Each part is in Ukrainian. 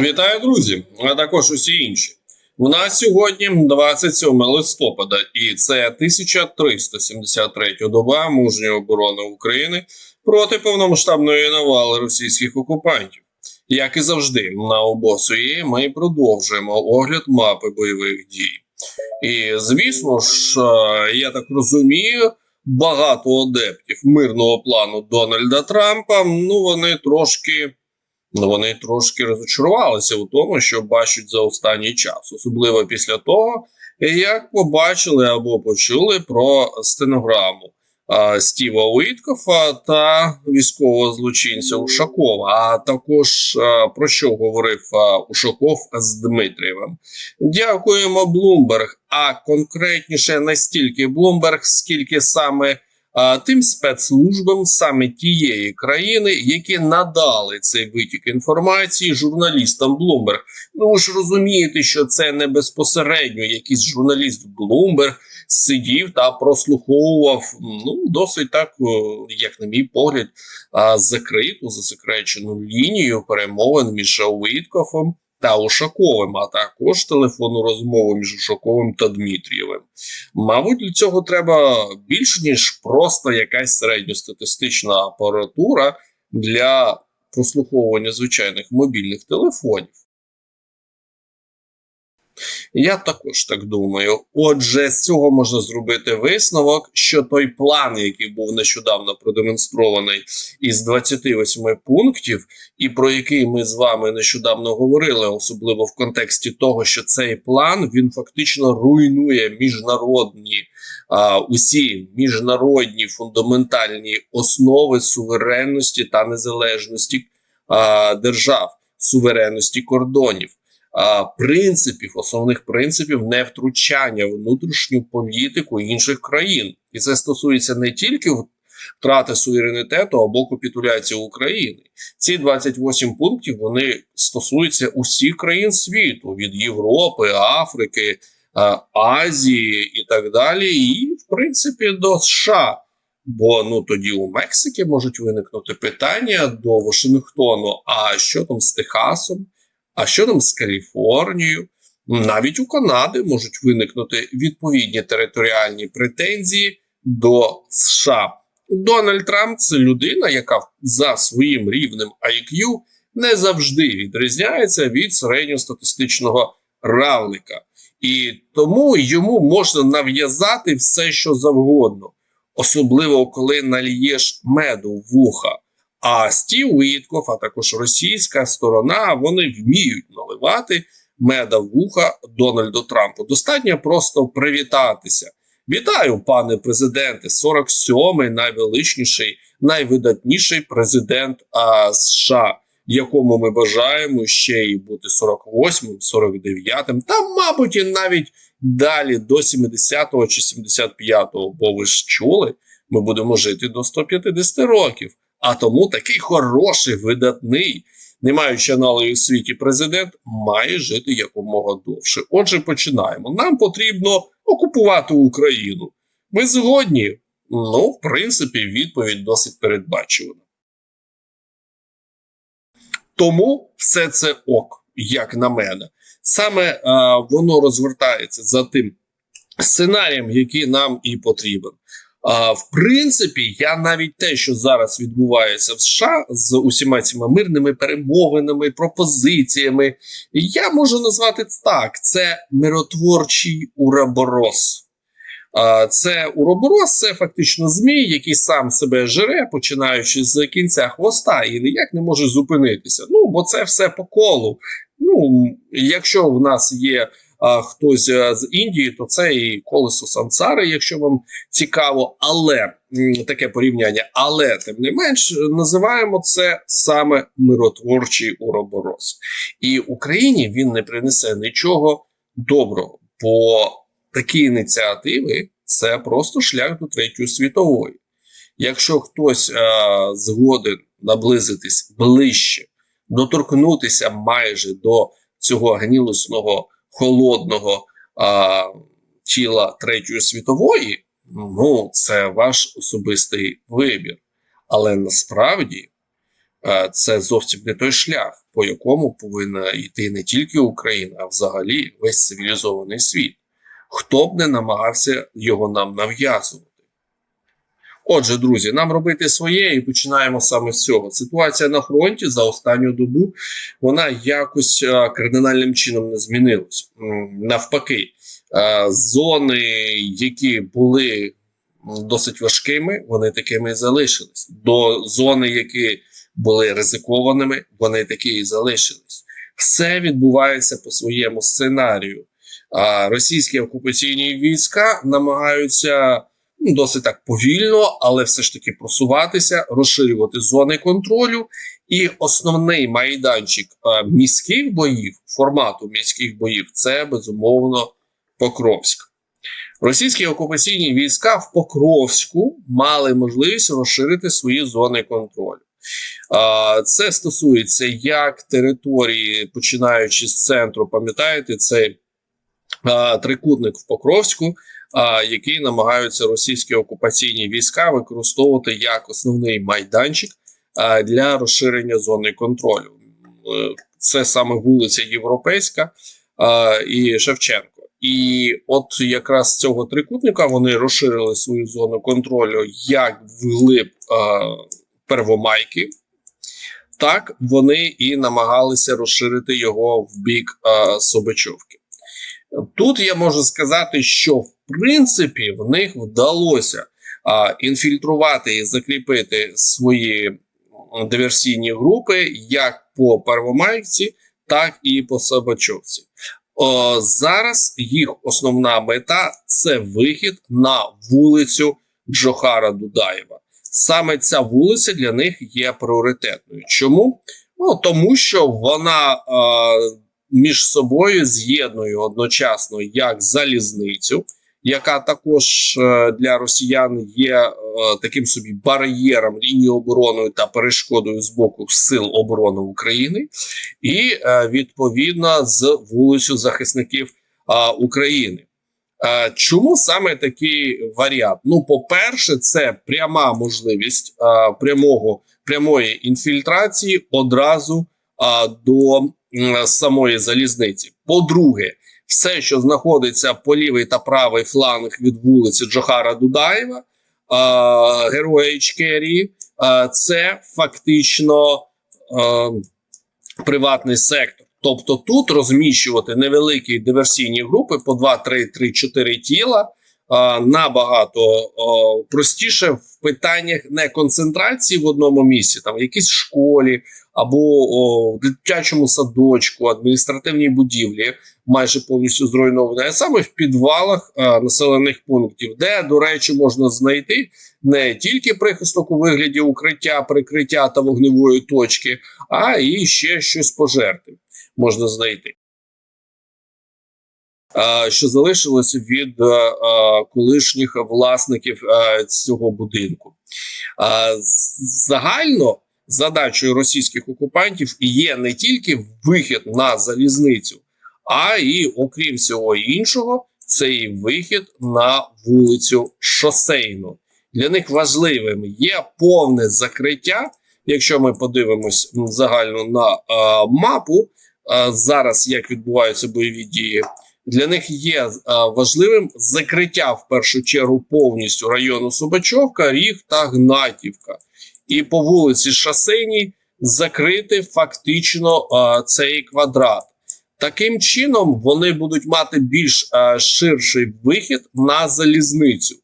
Вітаю, друзі, а також усі інші. У нас сьогодні 27 листопада, і це 1373 доба мужньої оборони України проти повномасштабної навали російських окупантів. Як і завжди, на обосуї ми продовжуємо огляд мапи бойових дій. І звісно ж, е, я так розумію, багато адептів мирного плану Дональда Трампа. Ну вони трошки. Ну, вони трошки розчарувалися у тому, що бачать за останній час, особливо після того, як побачили або почули про стенограму а, Стіва Уіткофа та військового злочинця Ушакова. А також а, про що говорив а, Ушаков з Дмитрієвим. Дякуємо, Блумберг. А конкретніше не стільки Блумберг, скільки саме тим спецслужбам саме тієї країни, які надали цей витік інформації журналістам Bloomberg. Ну ви ж розумієте, що це не безпосередньо якийсь журналіст Bloomberg сидів та прослуховував ну досить так, як на мій погляд, закриту засекречену лінію перемовин між Уіткофом та Ушаковим, а також телефонну розмову між Ушаковим та Дмитрієвим. Мабуть, для цього треба більш ніж просто якась середньостатистична апаратура для прослуховування звичайних мобільних телефонів. Я також так думаю. Отже, з цього можна зробити висновок, що той план, який був нещодавно продемонстрований із 28 пунктів, і про який ми з вами нещодавно говорили, особливо в контексті того, що цей план він фактично руйнує міжнародні а, усі міжнародні фундаментальні основи суверенності та незалежності а, держав, суверенності кордонів принципів, основних принципів невтручання в внутрішню політику інших країн, і це стосується не тільки втрати суверенітету або капітуляції України. Ці 28 пунктів вони стосуються усіх країн світу від Європи, Африки, Азії і так далі, і в принципі до США. Бо ну тоді у Мексики можуть виникнути питання до Вашингтону: а що там з Техасом? А що там з Каліфорнією? Навіть у Канади можуть виникнути відповідні територіальні претензії до США. Дональд Трамп це людина, яка за своїм рівнем IQ не завжди відрізняється від середньостатистичного равлика. І тому йому можна нав'язати все, що завгодно, особливо коли налієш меду вуха. А Стів Уітков, а також російська сторона, вони вміють наливати меда в вуха Дональду Трампу. Достатньо просто привітатися. Вітаю, пане президенте, 47-й найвеличніший, найвидатніший президент а, США, якому ми бажаємо ще й бути 48-м, 49-м, та, мабуть, і навіть далі до 70-го чи 75-го, бо ви ж чули, ми будемо жити до 150 років. А тому такий хороший, видатний, не маючи аналогів у світі президент, має жити якомога довше. Отже, починаємо. Нам потрібно окупувати Україну. Ми згодні. Ну, в принципі, відповідь досить передбачувана. Тому все це ок, як на мене. Саме а, воно розвертається за тим сценарієм, який нам і потрібен. В принципі, я навіть те, що зараз відбувається в США з усіма цими мирними перемовинами, пропозиціями, я можу назвати так: це миротворчий уроборос. Це уроборос, це фактично змій, який сам себе жере, починаючи з кінця хвоста, і ніяк не може зупинитися. Ну, бо це все по колу. Ну, якщо в нас є а, хтось е, з Індії, то це і колесо сансари, якщо вам цікаво, але таке порівняння, але тим не менш називаємо це саме миротворчий уроборос. І Україні він не принесе нічого доброго, бо такі ініціативи це просто шлях до третьої світової. Якщо хтось а, згоден наблизитись ближче, доторкнутися майже до цього гнілосного холодного а, тіла Третьої світової, ну це ваш особистий вибір. Але насправді а, це зовсім не той шлях, по якому повинна йти не тільки Україна, а взагалі весь цивілізований світ. Хто б не намагався його нам нав'язувати. Отже, друзі, нам робити своє і починаємо саме з цього. Ситуація на фронті за останню добу вона якось кардинальним чином не змінилась. Навпаки, зони, які були досить важкими, вони такими і залишились. До зони, які були ризикованими, вони такі і залишились. Все відбувається по своєму сценарію. Російські окупаційні війська намагаються досить так повільно, але все ж таки просуватися, розширювати зони контролю. І основний майданчик міських боїв, формату міських боїв, це безумовно Покровськ. Російські окупаційні війська в Покровську мали можливість розширити свої зони контролю. Це стосується як території, починаючи з центру, пам'ятаєте, цей трикутник в Покровську, який намагаються російські окупаційні війська використовувати як основний майданчик для розширення зони контролю. Е, Це саме вулиця Європейська і Шевченко. І от якраз цього трикутника вони розширили свою зону контролю як вглиб Первомайки, так вони і намагалися розширити його в бік а, Собачовки. Тут я можу сказати, що в принципі в них вдалося а, інфільтрувати і закріпити свої диверсійні групи як по Первомайці, так і по Собачовці. О, зараз їх основна мета це вихід на вулицю Джохара Дудаєва. Саме ця вулиця для них є пріоритетною. Чому? Ну тому що вона е, між собою з'єднує одночасно як залізницю, яка також е, для росіян є е, таким собі бар'єром лінії оборони та перешкодою з боку сил оборони України, і е, відповідно з вулицю захисників України. Чому саме такий варіант? Ну, по-перше, це пряма можливість прямого прямої інфільтрації одразу до самої залізниці. По-друге, все, що знаходиться по лівий та правий фланг від вулиці Джохара Дудаєва, героя Ічкерії, це фактично приватний сектор. Тобто тут розміщувати невеликі диверсійні групи по 2, 3, 3, 4 тіла набагато простіше в питаннях не концентрації в одному місці, там в якійсь школі або о, в дитячому садочку, адміністративній будівлі, майже повністю зруйновані, а саме в підвалах а, населених пунктів, де, до речі, можна знайти не тільки прихисток у вигляді укриття, прикриття та вогневої точки, а і ще щось пожерти можна знайти. Що залишилося від а, колишніх власників цього будинку. Загально задачею російських окупантів є не тільки вихід на залізницю, а і, окрім всього іншого, це і вихід на вулицю Шосейну. Для них важливим є повне закриття. Якщо ми подивимось загально на а, мапу, а, зараз як відбуваються бойові дії, для них є а, важливим закриття в першу чергу повністю району Собачовка, Ріг та Гнатівка. І по вулиці Шосейній закрити фактично а, цей квадрат. Таким чином вони будуть мати більш а, ширший вихід на залізницю.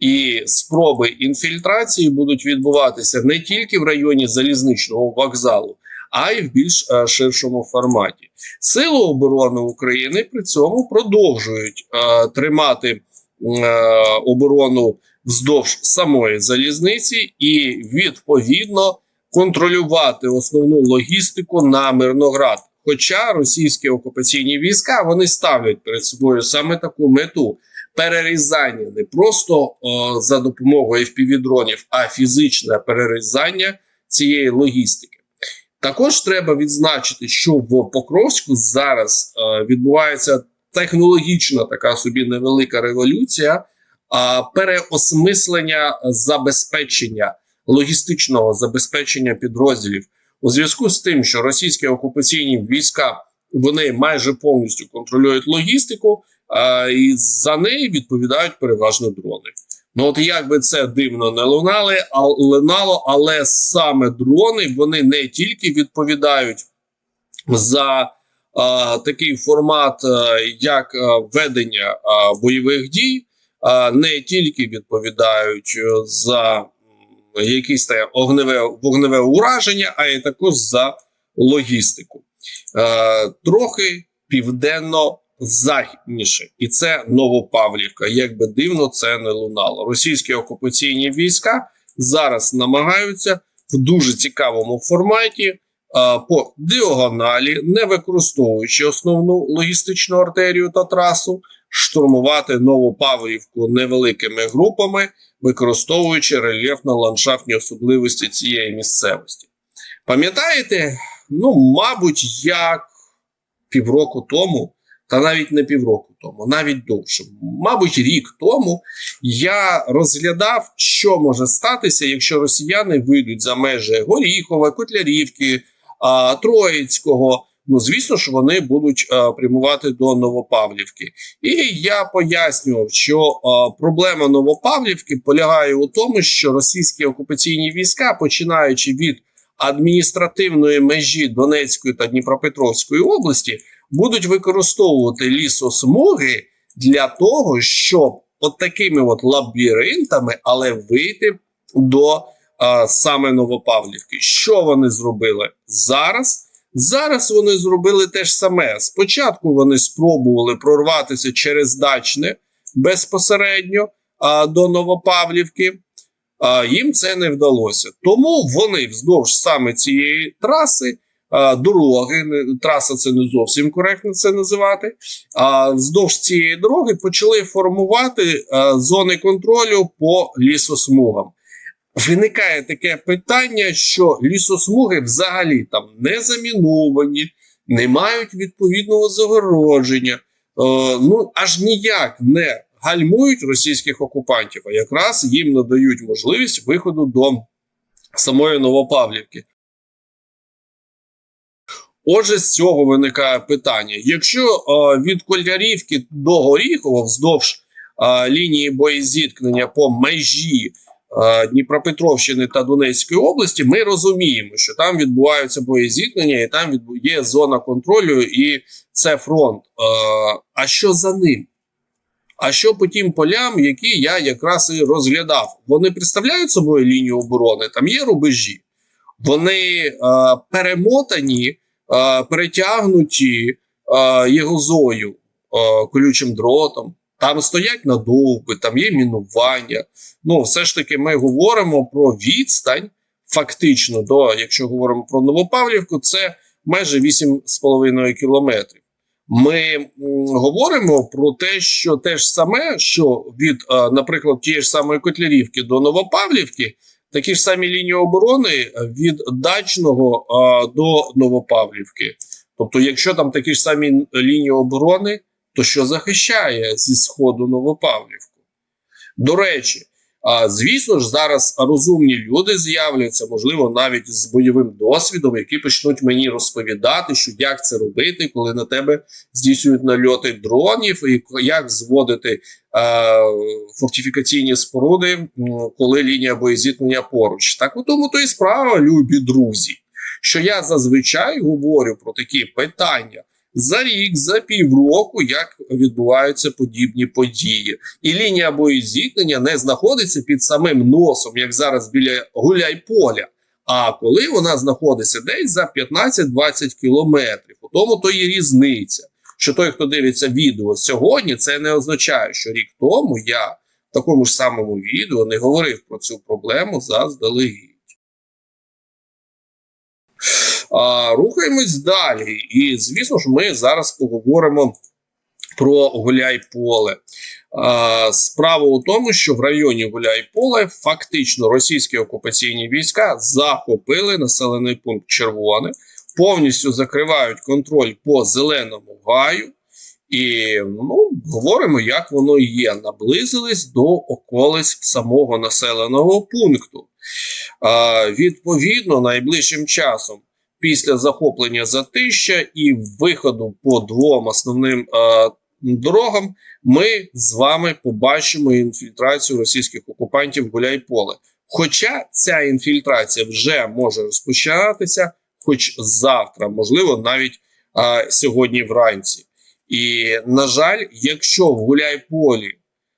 І спроби інфільтрації будуть відбуватися не тільки в районі залізничного вокзалу, а й в більш е, ширшому форматі. Сили оборони України при цьому продовжують е, тримати е, оборону вздовж самої залізниці і відповідно контролювати основну логістику на Мирноград. Хоча російські окупаційні війська вони ставлять перед собою саме таку мету перерізання не просто о, за допомогою FPV-дронів, а фізичне перерізання цієї логістики. Також треба відзначити, що в Покровську зараз е, відбувається технологічна така собі невелика революція, переосмислення забезпечення логістичного забезпечення підрозділів У зв'язку з тим, що російські окупаційні війська вони майже повністю контролюють логістику, а, і за неї відповідають переважно дрони. Ну, от як би це дивно не лунали, а лунало, але саме дрони вони не тільки відповідають за а, такий формат, а, як ведення а, бойових дій, не тільки відповідають е, за якісь там огневе вогневе ураження, а й також за логістику. Е, трохи південно західніше, і це Новопавлівка. Як би дивно це не лунало. Російські окупаційні війська зараз намагаються в дуже цікавому форматі е, по діагоналі, не використовуючи основну логістичну артерію та трасу, штурмувати Новопавлівку невеликими групами, використовуючи рельєфно-ландшафтні особливості цієї місцевості. Пам'ятаєте, ну, мабуть, як півроку тому, та навіть не півроку тому, навіть довше, мабуть, рік тому я розглядав, що може статися, якщо росіяни вийдуть за межі Горіхова, Котлярівки, Троїцького. Ну, звісно ж, вони будуть а, прямувати до Новопавлівки. І я пояснював, що а, проблема Новопавлівки полягає у тому, що російські окупаційні війська, починаючи від адміністративної межі Донецької та Дніпропетровської області, будуть використовувати лісосмуги для того, щоб от такими от лабіринтами, але вийти до саме Новопавлівки. Що вони зробили зараз? Зараз вони зробили те ж саме. Спочатку вони спробували прорватися через дачне безпосередньо а, до Новопавлівки. А, їм це не вдалося. Тому вони вздовж саме цієї траси, дороги, траса це не зовсім коректно це називати. А вздовж цієї дороги почали формувати зони контролю по лісосмугам. Виникає таке питання, що лісосмуги взагалі там не заміновані, не мають відповідного загородження, е, ну аж ніяк не гальмують російських окупантів, а якраз їм надають можливість виходу до самої Новопавлівки. Отже, з цього виникає питання: якщо е, від Колярівки до Горіхова вздовж е, лінії боєзіткнення по межі Дніпропетровщини та Донецької області, ми розуміємо, що там відбуваються боєзіткнення, і там є зона контролю, і це фронт. Е, а що за ним? А що по тим полям, які я якраз і розглядав? Вони представляють собою лінію оборони, там є рубежі, вони е, перемотані, е, перетягнуті е, єгозою, е, колючим дротом. Там стоять надовби, там є мінування. Ну, все ж таки, ми говоримо про відстань, фактично, до, якщо говоримо про Новопавлівку, це майже 8,5 кілометрів. Ми м, говоримо про те, що те ж саме, що від, е, наприклад, тієї ж самої Котлярівки до Новопавлівки, такі ж самі лінії оборони від Дачного е, до Новопавлівки. Тобто, якщо там такі ж самі лінії оборони, то що захищає зі сходу Новопавлівку? До речі, а, звісно ж, зараз розумні люди з'являться, можливо, навіть з бойовим досвідом, які почнуть мені розповідати, що як це робити, коли на тебе здійснюють нальоти дронів, і як зводити е, фортифікаційні споруди, коли лінія боєзіткнення поруч. Так у тому то і справа, любі друзі, що я зазвичай говорю про такі питання. За рік, за півроку, як відбуваються подібні події, і лінія боєзіткнення не знаходиться під самим носом, як зараз біля гуляй-поля. А коли вона знаходиться десь за 15-20 кілометрів, у тому то є різниця. Що той, хто дивиться відео сьогодні, це не означає, що рік тому я в такому ж самому відео не говорив про цю проблему заздалегідь. Рухаємось далі. І, звісно ж, ми зараз поговоримо про Гуляй-Поле. Справа у тому, що в районі Гуляй-Поле фактично російські окупаційні війська захопили населений пункт Червоне, повністю закривають контроль по зеленому гаю. І ну, говоримо, як воно є. Наблизились до околиць самого населеного пункту. А, відповідно, найближчим часом після захоплення Затища і виходу по двом основним е, дорогам, ми з вами побачимо інфільтрацію російських окупантів Гуляйполе. Хоча ця інфільтрація вже може розпочинатися, хоч завтра, можливо, навіть е, сьогодні вранці. І на жаль, якщо в Гуляйполі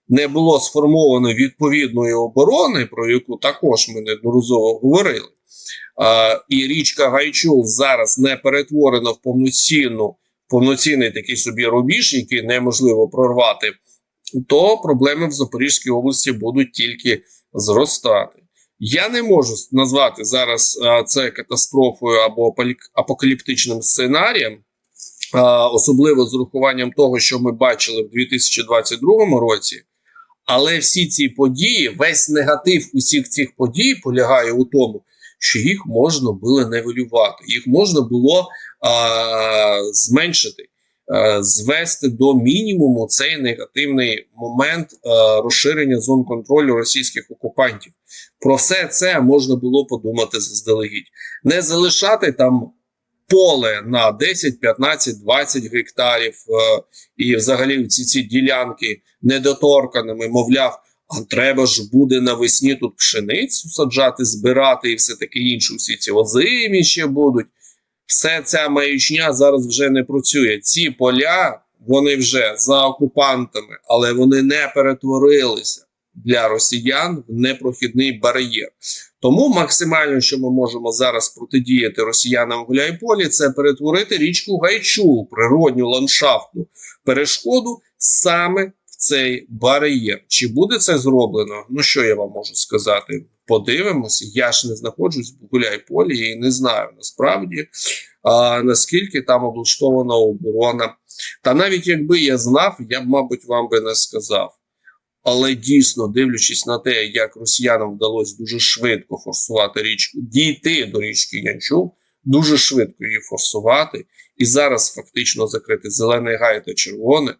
не було сформовано відповідної оборони, про яку також ми неодноразово говорили, а, і річка Гайчул зараз не перетворена в повноцінну, повноцінний такий собі рубіж, який неможливо прорвати, то проблеми в Запорізькій області будуть тільки зростати. Я не можу назвати зараз це катастрофою або апокаліптичним сценарієм, особливо з урахуванням того, що ми бачили в 2022 році. Але всі ці події, весь негатив усіх цих подій полягає у тому, що їх можна було нивелювати, їх можна було а, зменшити, а, звести до мінімуму цей негативний момент а, розширення зон контролю російських окупантів. Про все це можна було подумати заздалегідь, не залишати там. Поле на 10, 15, 20 гектарів е, і взагалі ці ці ділянки недоторканими, мовляв, а треба ж буде навесні тут пшеницю саджати, збирати і все таке інше. Всі ці озимі ще будуть. Все ця маячня зараз вже не працює. Ці поля вони вже за окупантами, але вони не перетворилися для росіян в непрохідний бар'єр. Тому максимально, що ми можемо зараз протидіяти росіянам в Гуляйполі, це перетворити річку Гайчул, природню ландшафтну перешкоду саме цей бар'єр. Чи буде це зроблено? Ну що я вам можу сказати? Подивимося. Я ж не знаходжусь в Гуляйполі і не знаю насправді а, наскільки там облаштована оборона. Та навіть якби я знав, я б, мабуть, вам би не сказав. Але дійсно, дивлячись на те, як росіянам вдалося дуже швидко форсувати річку, дійти до річки Янчук, дуже швидко її форсувати, і зараз фактично закрити зелений гай та червоне.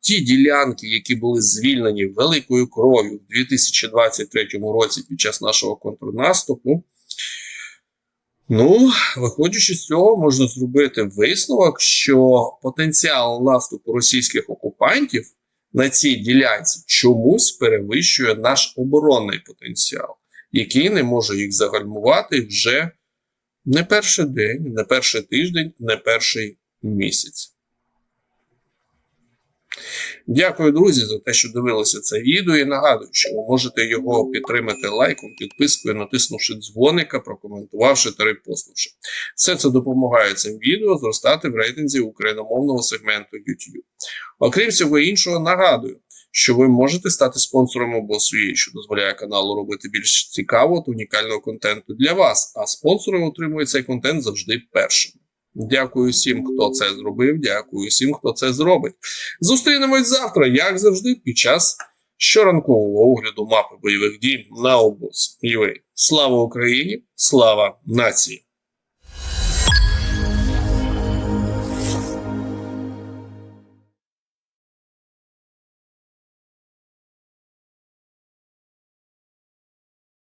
Ті ділянки, які були звільнені великою кров'ю в 2023 році під час нашого контрнаступу. Ну, виходячи з цього, можна зробити висновок, що потенціал наступу російських окупантів на цій ділянці чомусь перевищує наш оборонний потенціал, який не може їх загальмувати вже не перший день, не перший тиждень, не перший місяць. Дякую, друзі, за те, що дивилися це відео. І нагадую, що ви можете його підтримати лайком, підпискою, натиснувши дзвоника, прокоментувавши та репостнувши. Все це допомагає цим відео зростати в рейтинзі україномовного сегменту YouTube. Окрім всього іншого, нагадую, що ви можете стати спонсором обосує, що дозволяє каналу робити більш цікавого та унікального контенту для вас. А спонсори отримують цей контент завжди першими. Дякую всім, хто це зробив. Дякую всім, хто це зробить. Зустрінемось завтра, як завжди, під час щоранкового огляду мапи бойових дій на обоз. UA. Слава Україні! Слава нації!